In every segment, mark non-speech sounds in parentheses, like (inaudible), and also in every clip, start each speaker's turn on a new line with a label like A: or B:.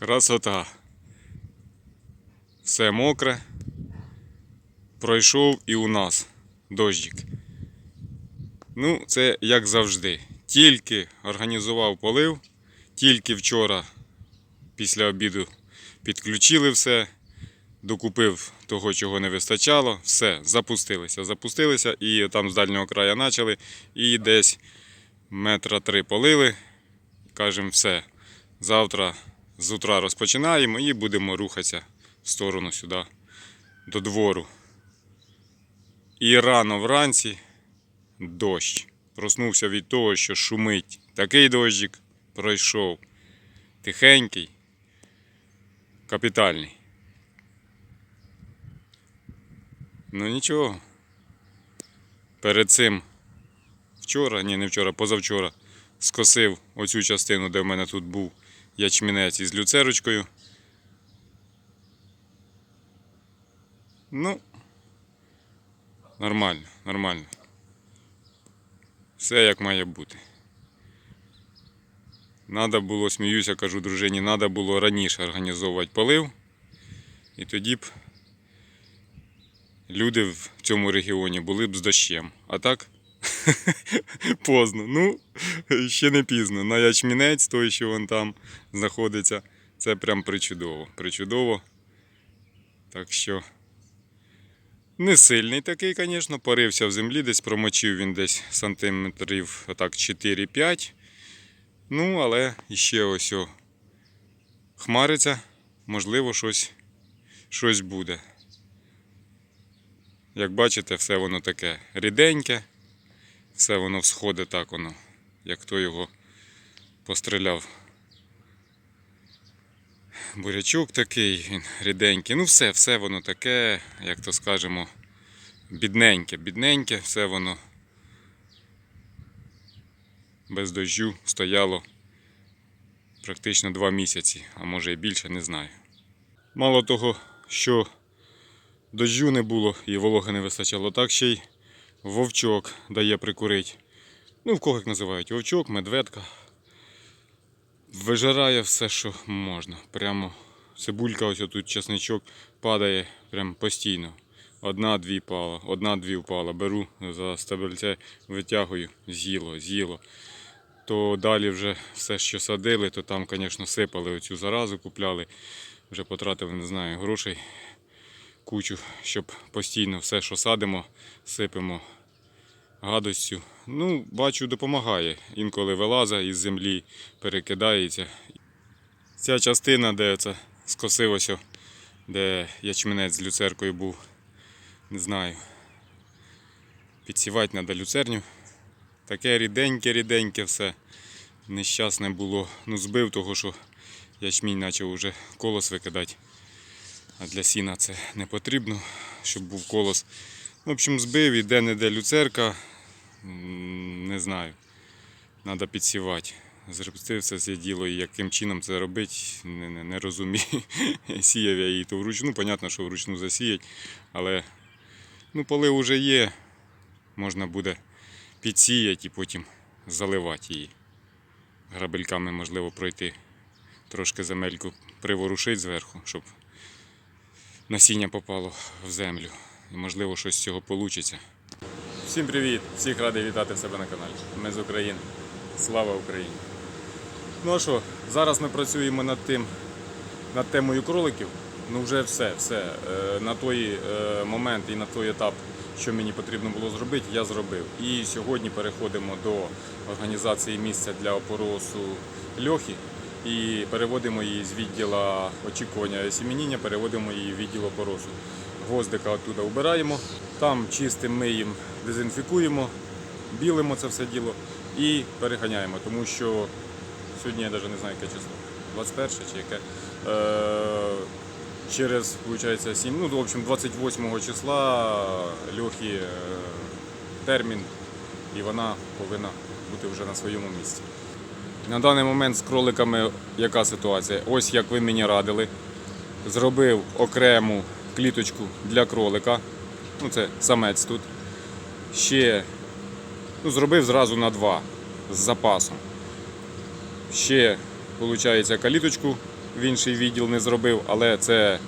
A: Красота. Все мокре. Пройшов і у нас дощик. Ну, це як завжди. Тільки організував полив, тільки вчора після обіду підключили все, докупив того, чого не вистачало, все, запустилися. Запустилися і там з дальнього краю почали, і десь метра три полили. Кажемо, все. Завтра з утра розпочинаємо і будемо рухатися в сторону сюди, до двору. І рано вранці дощ. Проснувся від того, що шумить. Такий дощик пройшов. Тихенький, капітальний. Ну нічого. Перед цим вчора, ні, не вчора, позавчора, скосив оцю частину, де в мене тут був ячмінець із люцерочкою. Ну, нормально, нормально. Все як має бути. Надо було, сміюся, кажу дружині, треба було раніше організовувати полив. І тоді б люди в цьому регіоні були б з дощем. А так (laughs) поздно. Ну, ще не пізно. На ячмінець, той, що вон там знаходиться, це прям причудово. Причудово. Так що. Не сильний такий, звісно, порився в землі, десь промочив він десь сантиметрів отак 4-5. Ну, але іще ось о, хмариться, можливо, щось, щось буде. Як бачите, все воно таке ріденьке, все воно всходить так воно, як хто його постріляв. Бурячок такий, він ріденький. Ну все, все воно таке, як то скажемо, бідненьке, бідненьке, все воно без дощу стояло практично два місяці, а може і більше, не знаю. Мало того, що дощу не було і вологи не вистачало, так ще й вовчок дає прикурити. Ну, в кого як називають? Вовчок, медведка. Вижирає все, що можна. Прямо цибулька, ось тут чесничок падає прям постійно. Одна-дві пала, одна-дві впала. Беру за стебельце, витягую, з'їло, з'їло. То далі вже все, що садили, то там, звісно, сипали оцю заразу, купляли. Вже потратили, не знаю, грошей кучу, щоб постійно все, що садимо, сипемо гадостю. Ну, бачу, допомагає. Інколи вилазить із землі, перекидається. Ця частина, де це скосилося, де ячменець з люцеркою був, не знаю. Підсівати треба люцерню. Таке ріденьке-ріденьке все. Нещасне було. Ну, збив того, що ячмінь почав вже колос викидати. А для сіна це не потрібно, щоб був колос. В общем, збив, іде не де люцерка. Не знаю. Треба підсівати. Зробити все це діло і яким чином це робити, не, не, не розумію. (laughs) Сіяв я її то вручну, понятно, що вручну засіять, але ну, полив вже є. Можна буде підсіяти і потім заливати її. Грабельками можливо пройти. Трошки земельку приворушити зверху, щоб насіння попало в землю. І можливо щось з цього вийде. Всім привіт! Всіх радий вітати в себе на каналі. Ми з України. Слава Україні! Ну що, зараз ми працюємо над тим, над темою кроликів. Ну вже все, все. Е, На той е, момент і на той етап, що мені потрібно було зробити, я зробив. І сьогодні переходимо до організації місця для опоросу льохи і переводимо її з відділу очікування осімініння, переводимо її в відділ опоросу. Гвоздика оттуда убираємо, там чистим миємо, дезінфікуємо, білимо це все діло і переганяємо, тому що сьогодні я навіть не знаю, яке число. 21 чи яке. Е, через, виходить, 7, ну, в общем, 28 числа льохи е, термін, і вона повинна бути вже на своєму місці. На даний момент з кроликами яка ситуація? Ось як ви мені радили. Зробив окрему кліточку для кролика. Ну, це самець тут. Ще ну, зробив зразу на два з запасом. Ще, виходить, каліточку в інший відділ не зробив, але це,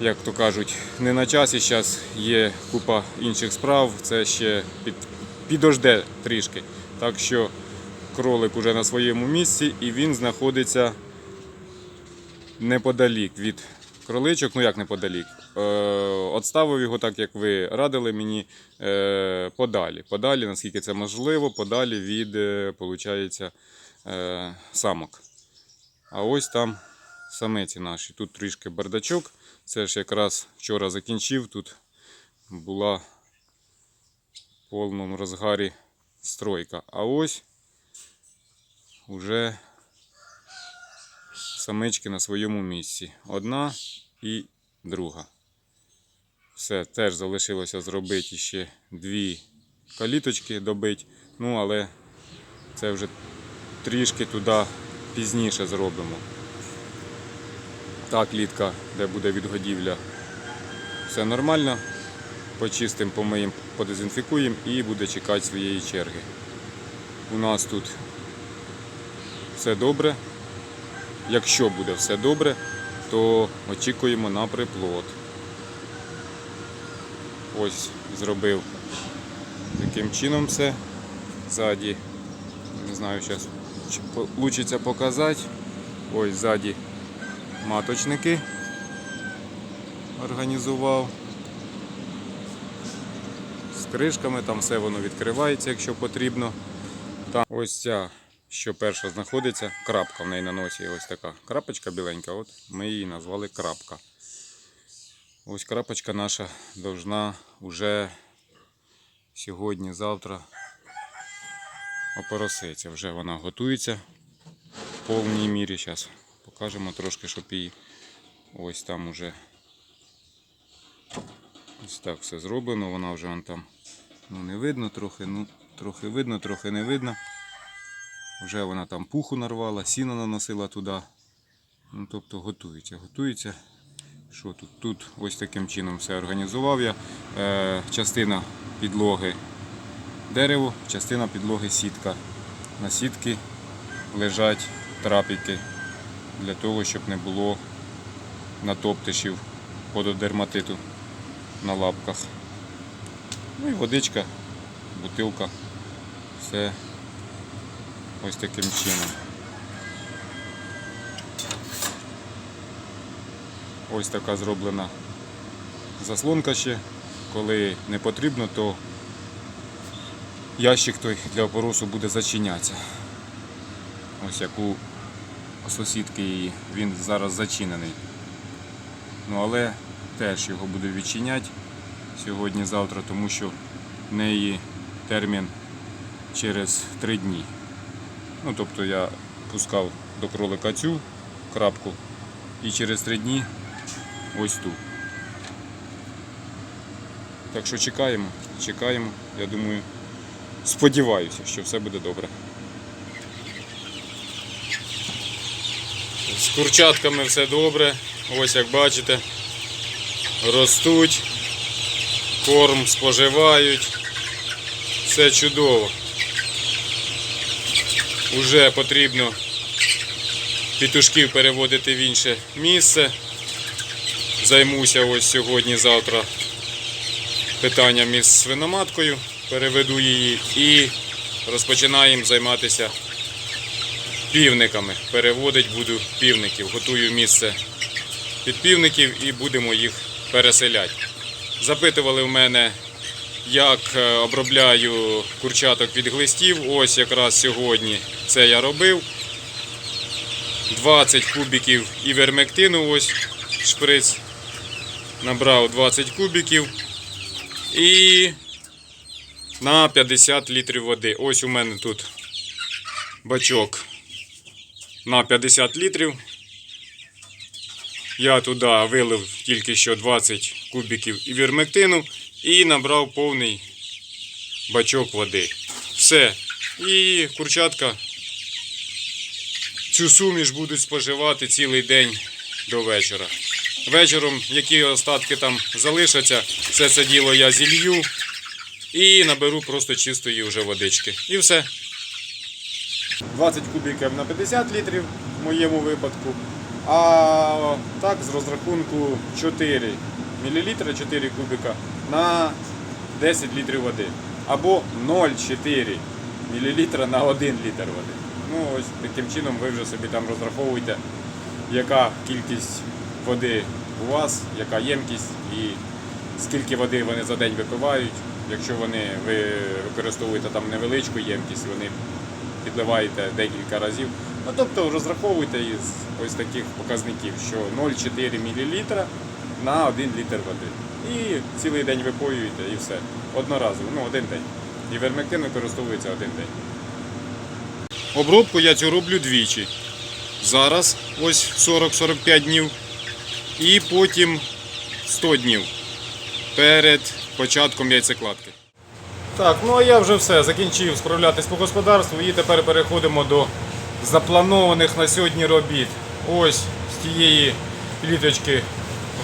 A: як то кажуть, не на часі. Зараз є купа інших справ, це ще під, підожде трішки. Так що кролик уже на своєму місці і він знаходиться неподалік від кроличок, ну як неподалік. Е, Отставив його так, як ви радили мені, е, подалі. Подалі, наскільки це можливо, подалі від, получається, е, самок. А ось там самиці наші. Тут трішки бардачок. Це ж якраз вчора закінчив. Тут була в повному розгарі стройка. А ось уже самички на своєму місці. Одна і друга. Все, теж залишилося зробити ще дві каліточки добити. Ну, але це вже трішки туди пізніше зробимо. Та клітка, де буде відгодівля, все нормально. Почистимо, помиємо, подезінфікуємо і буде чекати своєї черги. У нас тут все добре. Якщо буде все добре, то очікуємо на приплод. Ось зробив таким чином все. Ззаді, не знаю, зараз вийде показати. Ось ззаді маточники організував. З кришками, там все воно відкривається, якщо потрібно. Там ось ця, що перша знаходиться, крапка в неї на носі. Ось така крапочка біленька, от ми її назвали крапка. Ось крапочка наша должна вже сьогодні-завтра опороситься. Вже вона готується в повній мірі. Зараз покажемо трошки, щоб її ось там уже ось так все зроблено. Вона вже вон там ну, не видно трохи, ну трохи видно, трохи не видно. Вже вона там пуху нарвала, сіно наносила туди. Ну, тобто готується, готується. Що тут? Тут ось таким чином все організував я. Е, частина підлоги дерево, частина підлоги сітка. На сітки лежать трапіки для того, щоб не було натоптишів пододерматиту на лапках. Ну і водичка, бутилка. Все ось таким чином. Ось така зроблена заслонка ще. Коли не потрібно, то ящик той для опоросу буде зачинятися. Ось як у сусідки її, він зараз зачинений. Ну але теж його буду відчиняти сьогодні-завтра, тому що в неї термін через 3 дні. Ну, тобто я пускав до кролика цю крапку і через 3 дні ось ту. Так що чекаємо, чекаємо. Я думаю, сподіваюся, що все буде добре. З курчатками все добре. Ось як бачите, ростуть, корм споживають. Все чудово. Уже потрібно петушків переводити в інше місце. Займуся ось сьогодні-завтра питанням із свиноматкою, переведу її і розпочинаємо займатися півниками. Переводить буду півників. Готую місце під півників і будемо їх переселяти. Запитували в мене, як е, обробляю курчаток від глистів. Ось якраз сьогодні це я робив. 20 кубиків івермектину, ось шприц. Набрав 20 кубиків і на 50 літрів води. Ось у мене тут бачок на 50 літрів. Я туди вилив тільки що 20 кубиків івермектину і набрав повний бачок води. Все. І курчатка цю суміш будуть споживати цілий день до вечора. Вечором, які остатки там залишаться, все це діло я зілью і наберу просто чистої вже водички. І все. 20 кубиків на 50 літрів в моєму випадку. А так з розрахунку 4 мл 4 кубика на 10 літрів води. Або 0,4 мл на 1 літр води. Ну ось таким чином ви вже собі там розраховуєте, яка кількість води у вас, яка ємкість і скільки води вони за день випивають. Якщо вони ви використовуєте там невеличку ємкість, вони підливаєте декілька разів. Ну, тобто розраховуйте із ось таких показників, що 0,4 мл на 1 літр води. І цілий день випоюєте і все. Одноразово, ну один день. І вермектин використовується один день. Обробку я цю роблю двічі. Зараз ось 40-45 днів. І потім 100 днів перед початком яйцекладки. Так, ну а я вже все закінчив справлятись по господарству і тепер переходимо до запланованих на сьогодні робіт. Ось з тієї кліточки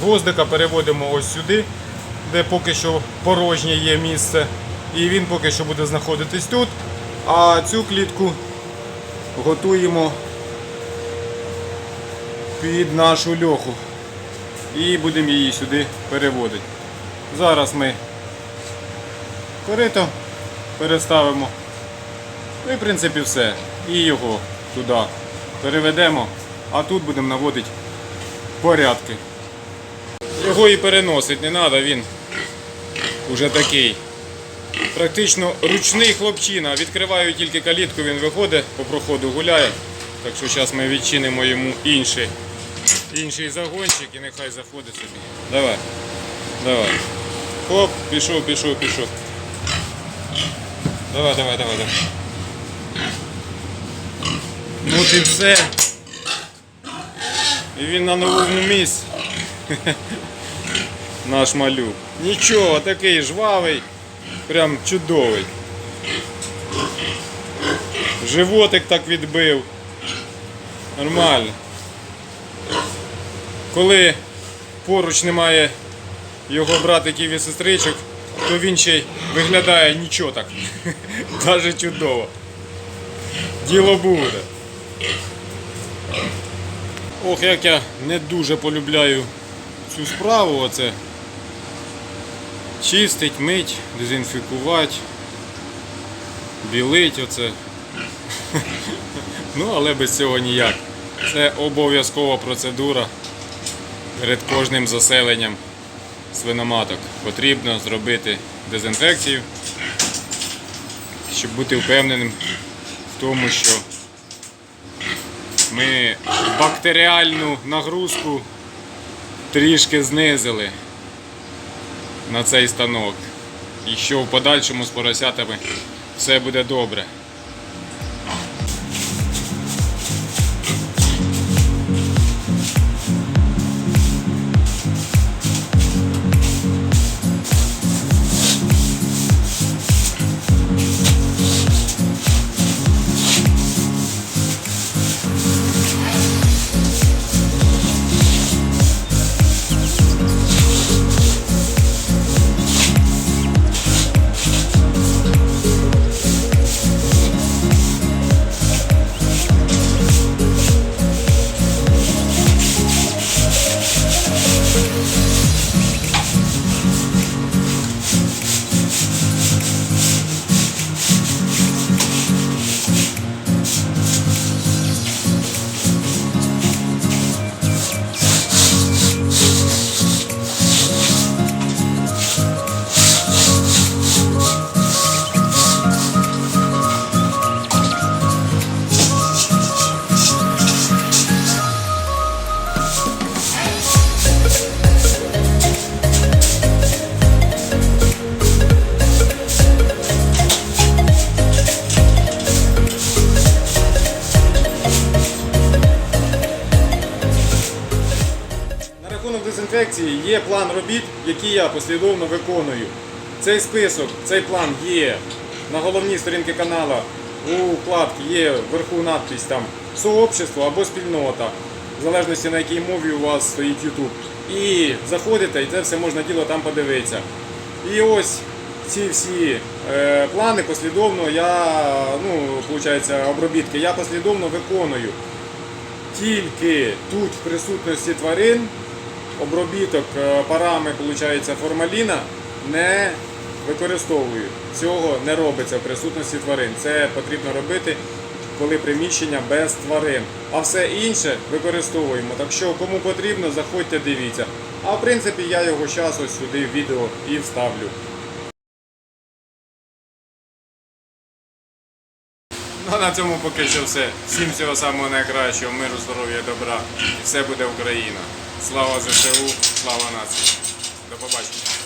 A: гвоздика переводимо ось сюди, де поки що порожнє є місце. І він поки що буде знаходитись тут. А цю клітку готуємо під нашу льоху. І будемо її сюди переводити. Зараз ми корито переставимо. Ну і в принципі все. І його туди переведемо, а тут будемо наводити порядки. Його і переносить не треба, він уже такий. Практично ручний хлопчина. Відкриваю тільки калітку, він виходить, по проходу гуляє. Так що зараз ми відчинимо йому інший, інший загончик і нехай заходить собі. Давай. Давай. Хоп, пішов, пішов, пішов. Давай, давай, давай, давай. Ну і все. І він на новому місці. (laughs) Наш малюк. Нічого, такий жвавий, прям чудовий. Животик так відбив. Нормально. Коли поруч немає його братиків і сестричок, то він ще й виглядає нічого так. (laughs) Даже чудово. Діло буде. Ох, як я не дуже полюбляю цю справу. Оце. Чистить, мить, дезінфікувати, білить оце. Ну, але без цього ніяк. Це обов'язкова процедура перед кожним заселенням свиноматок. Потрібно зробити дезінфекцію, щоб бути впевненим в тому, що ми бактеріальну нагрузку трішки знизили на цей станок. І що в подальшому з поросятами все буде добре. Які я послідовно виконую. Цей список, цей план є на головній сторінці каналу. У вкладці є вверху надпись там сообщество або спільнота, в залежності на якій мові у вас стоїть YouTube. І заходите, і це все можна діло там подивитися. І ось ці всі е, плани послідовно я, ну, виходить, обробітки, я послідовно виконую. тільки тут в присутності тварин обробіток е, парами виходить, формаліна не використовують. Цього не робиться в присутності тварин. Це потрібно робити, коли приміщення без тварин. А все інше використовуємо. Так що кому потрібно, заходьте, дивіться. А в принципі я його зараз ось сюди в відео і вставлю. Ну на цьому поки що все. Всім всього самого найкращого, миру, здоров'я, добра. І все буде Україна. Слава ЗСУ, слава нації. До побачення.